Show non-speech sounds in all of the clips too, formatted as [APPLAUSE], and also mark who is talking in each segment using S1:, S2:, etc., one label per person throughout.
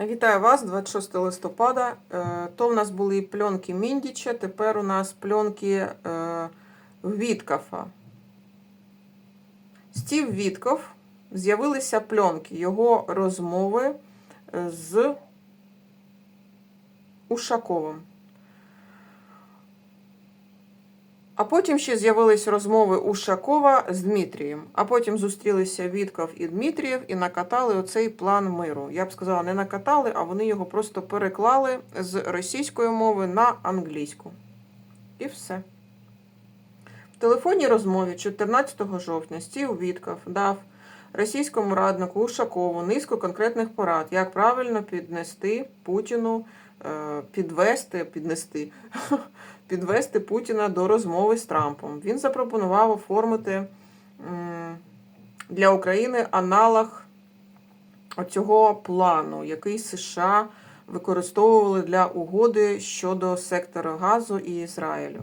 S1: Вітаю вас 26 листопада. Е, То в нас були пленки Міндіча, тепер у нас пленки е, Віткафа. Стів Вітков з'явилися пленки, його розмови е, з Ушаковим. А потім ще з'явились розмови Ушакова з Дмитрієм. А потім зустрілися Вітков і Дмитрієв і накатали оцей план миру. Я б сказала, не накатали, а вони його просто переклали з російської мови на англійську. І все. В телефонній розмові 14 жовтня Стів Вітков дав російському раднику Ушакову низку конкретних порад, як правильно піднести Путіну, е, підвести, піднести [LAUGHS] підвести Путіна до розмови з Трампом. Він запропонував оформити для України аналог цього плану, який США використовували для угоди щодо сектора газу і Ізраїлю.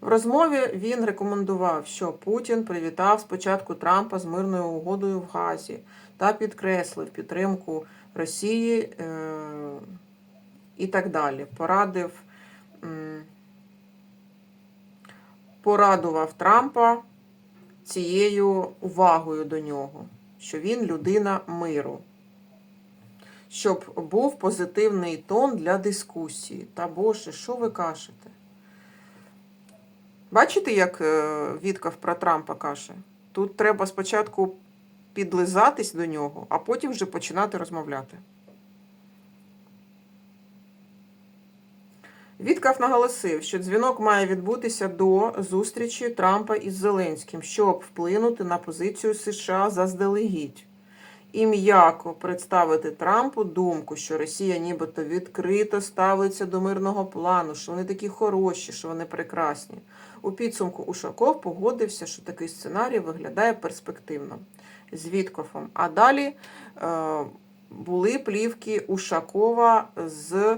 S1: В розмові він рекомендував, що Путін привітав спочатку Трампа з мирною угодою в Газі та підкреслив підтримку Росії е- і так далі. Порадив. Порадував Трампа цією увагою до нього, що він людина миру, щоб був позитивний тон для дискусії. Та Боже, що ви кажете? Бачите, як е, про Трампа каже? Тут треба спочатку підлизатись до нього, а потім вже починати розмовляти. Віткав наголосив, що дзвінок має відбутися до зустрічі Трампа із Зеленським, щоб вплинути на позицію США заздалегідь. І м'яко представити Трампу думку, що Росія нібито відкрито ставиться до мирного плану, що вони такі хороші, що вони прекрасні. У підсумку Ушаков погодився, що такий сценарій виглядає перспективно з Віткофом. А далі е, були плівки Ушакова з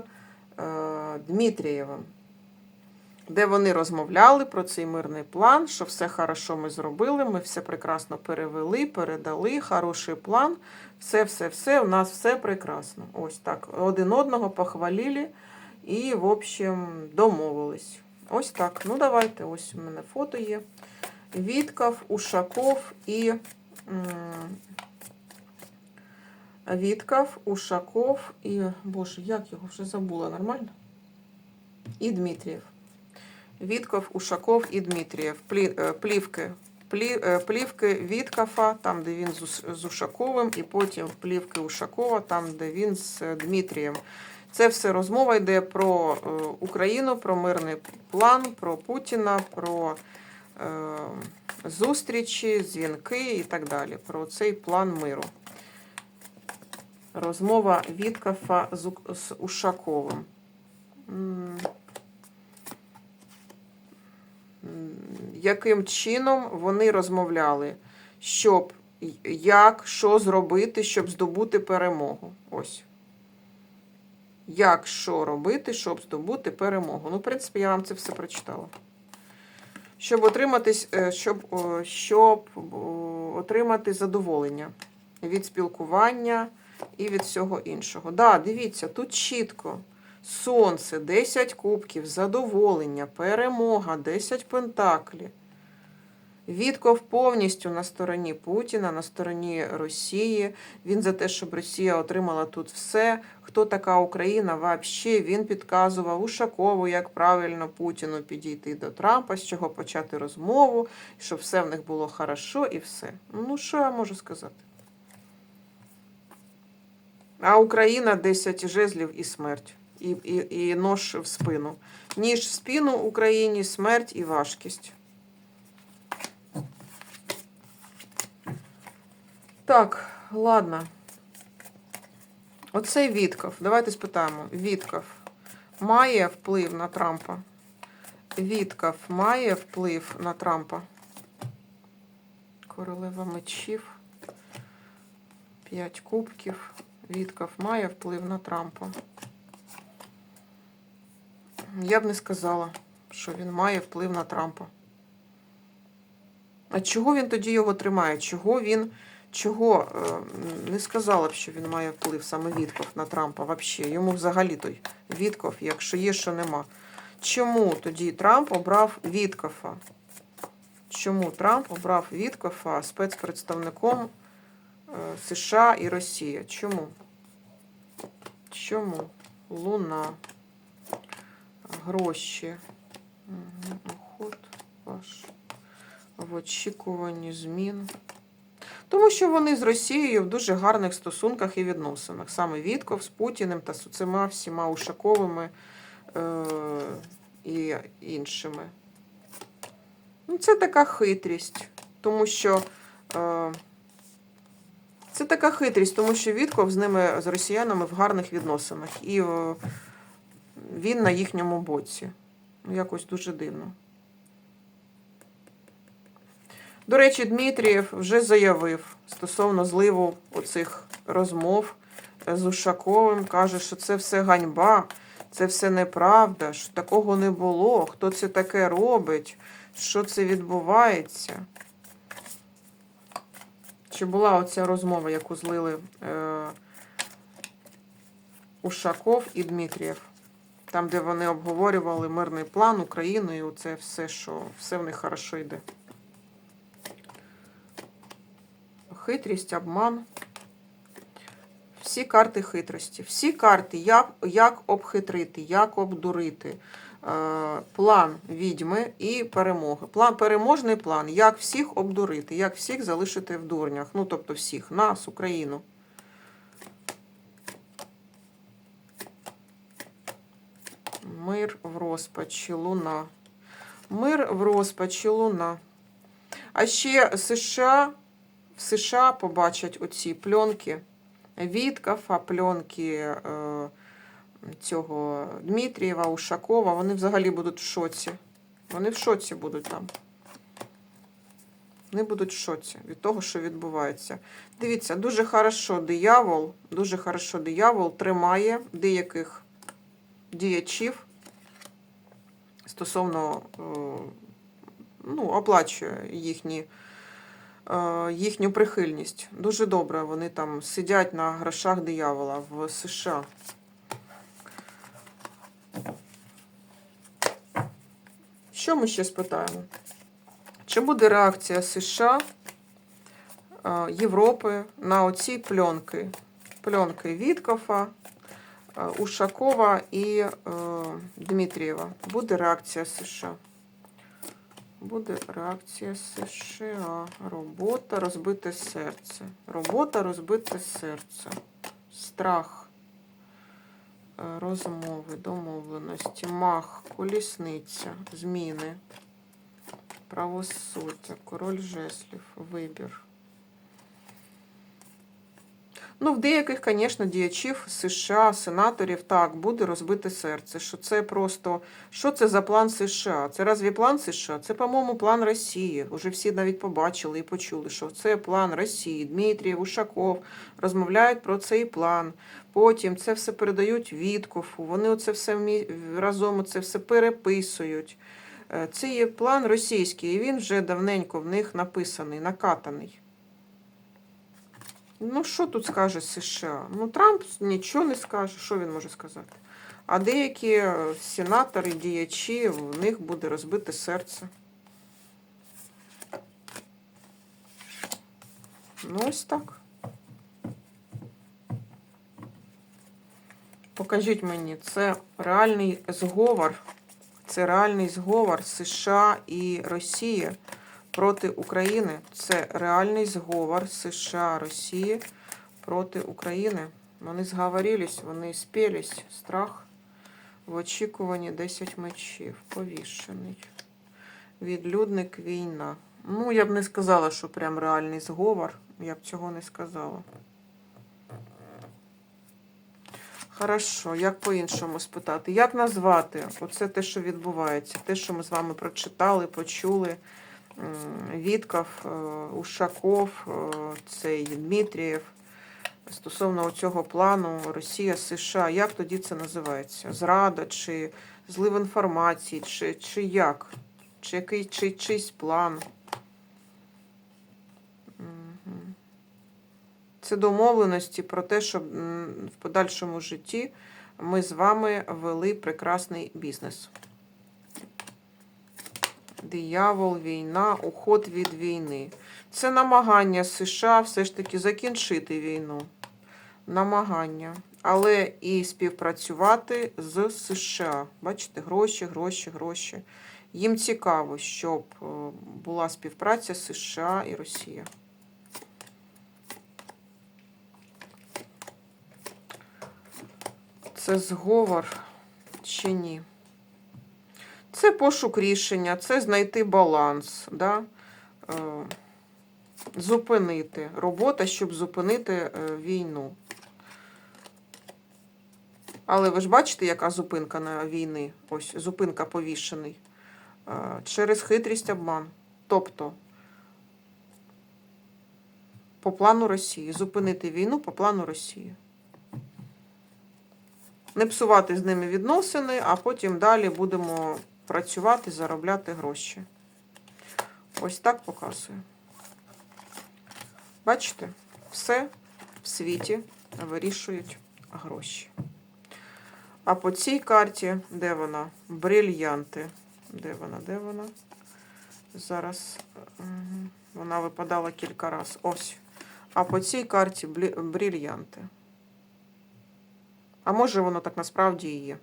S1: Дмитрієвим, де вони розмовляли про цей мирний план, що все хорошо ми зробили, ми все прекрасно перевели, передали, хороший план, все-все-все, у нас все прекрасно. Ось так. Один одного похвалили і, в общем, домовились. Ось так. Ну, давайте, ось у мене фото є. Вітков, Ушаков і. М, Вітков, Ушаков і. Боже, як його вже забула, нормально? І Дмитрієв. Вітков, Ушаков і Дмитрієв. Е, Плівки. Плі- е, Плівки Віткофа, там, де він з Ушаковим, і потім плівки Ушакова, там, де він з Дмитрієм. Це все розмова йде про е, Україну, про мирний план, про Путіна, про зустрічі, дзвінки і так далі. Про цей план миру. Розмова Віткофа з Ушаковим. Яким чином вони розмовляли, щоб як, що зробити, щоб здобути перемогу? Ось. Як що робити, щоб здобути перемогу? Ну, в принципі, я вам це все прочитала. Щоб отриматись, е, щоб, щоб отримати задоволення від спілкування і від всього іншого. Да, дивіться, тут чітко. Сонце, 10 кубків, задоволення, перемога, 10 пентаклів. Вітков повністю на стороні Путіна, на стороні Росії. Він за те, щоб Росія отримала тут все. Хто така Україна? Взагалі він підказував Ушакову, як правильно Путіну підійти до Трампа, з чого почати розмову, щоб все в них було хорошо і все. Ну, що я можу сказати? А Україна 10 жезлів і смерть, і, і, і нож в спину. Ніж в спину Україні, смерть і важкість. Так, ладно. Оцей Вітков. Давайте спитаємо. Вітков має вплив на Трампа? Вітков має вплив на Трампа? Королева мечів. П'ять кубків. Вітков має вплив на Трампа. Я б не сказала, що він має вплив на Трампа. А чого він тоді його тримає? Чого він Чого е, не сказала б, що він має вплив саме Вітков на Трампа взагалі. Йому взагалі той Вітков, якщо є, що нема. Чому тоді Трамп обрав Віткофа? Чому Трамп обрав Віткофа спецпредставником США і Росія? Чому? Чому? Луна. Гроші. Охот ваш. В очікуванні змін. Тому що вони з Росією в дуже гарних стосунках і відносинах. Саме Вітков з Путіним та цими всіма Ушаковими е- і іншими. Ну, це така хитрість, тому що. Е- це така хитрість, тому що Вітков з ними, з росіянами в гарних відносинах. І е, він на їхньому боці. Ну, якось дуже дивно. До речі, Дмитрієв вже заявив стосовно зливу оцих розмов з Ушаковим. Каже, що це все ганьба, це все неправда, що такого не було, хто це таке робить, що це відбувається. Чи була оця розмова, яку злили е, Ушаков і Дмитрієв? Там, де вони обговорювали мирний план України, і оце все, що все в них хорошо йде. Хитрість, обман. Всі карти хитрості. Всі карти, як, як обхитрити, як обдурити. Е, план відьми і перемоги. План, переможний план, як всіх обдурити, як всіх залишити в дурнях. Ну, тобто всіх, нас, Україну. Мир в розпачі, луна. Мир в розпачі, луна. А ще США, в США побачать оці пленки Віткафа, пленки е, цього Дмитрієва, Ушакова. Вони взагалі будуть в шоці. Вони в шоці будуть там. Вони будуть в шоці від того, що відбувається. Дивіться, дуже хорошо диявол, дуже хорошо диявол тримає деяких діячів стосовно е, ну, оплачує їхні, їхню прихильність. Дуже добре. Вони там сидять на грошах диявола в США. Що ми ще спитаємо? Чи буде реакція США, е, Європи на оці пленки? Пленки Віткофа, е, Ушакова і е, Дмитрієва. Буде реакція США. Буде реакція США. Робота, розбите серце. Робота, розбите серце. Страх. Е, Розмови, домовленості, мах, колісниця, зміни, правосуддя, король жеслів, вибір. Ну, в деяких, звісно, діячів США, сенаторів, так, буде розбите серце. Що це просто. Що це за план США? Це разві план США? Це, по-моєму, план Росії. Уже всі навіть побачили і почули, що це план Росії. Дмитрієв, Ушаков розмовляють про цей план. Потім це все передають Віткофу. Вони оце все разом це все переписують. Е, Це є план російський, і він вже давненько в них написаний, накатаний. Ну, що тут скаже США? Ну, Трамп нічого не скаже, що він може сказати. А деякі е, сенатори, діячі, в них буде розбите серце. Ну, ось так. Покажіть мені, це реальний зговор. Це реальний зговор США і Росії проти України. Це реальний зговор США, Росії проти України. Вони зговорились, вони спілись. Страх в очікуванні 10 мечів. Повішений. Відлюдник війна. Ну, я б не сказала, що прям реальний зговор. Я б цього не сказала. Хорошо, як по-іншому спитати? Як назвати оце те, що відбувається? Те, що ми з вами прочитали, почули. Вітков, е, Ушаков, е, цей Дмитрієв. Стосовно цього плану Росія, США, як тоді це називається? Зрада, чи злив інформації, чи, чи як? Чи який чи чийсь план? Це домовленості про те, щоб в подальшому житті ми з вами вели прекрасний бізнес. Диявол, війна, уход від війни. Це намагання США все ж таки закінчити війну. Намагання. Але і співпрацювати з США. Бачите, гроші, гроші, гроші. Їм цікаво, щоб е, була співпраця США і Росія. Це зговор чи ні? Це пошук рішення, це знайти баланс, да? е, зупинити. Робота, щоб зупинити е, війну. Але ви ж бачите, яка зупинка на війни? Ось зупинка повішений. Е, Через хитрість обман. Тобто по плану Росії. Зупинити війну по плану Росії. Не псувати з ними відносини, а потім далі будемо працювати, заробляти гроші. Ось так показую. Бачите, все в світі вирішують гроші. А по цій карті, де вона? Брильянти. Де вона? Де вона? Зараз вона випадала кілька разів. Ось. А по цій карті брильянти. А може воно так насправді і є.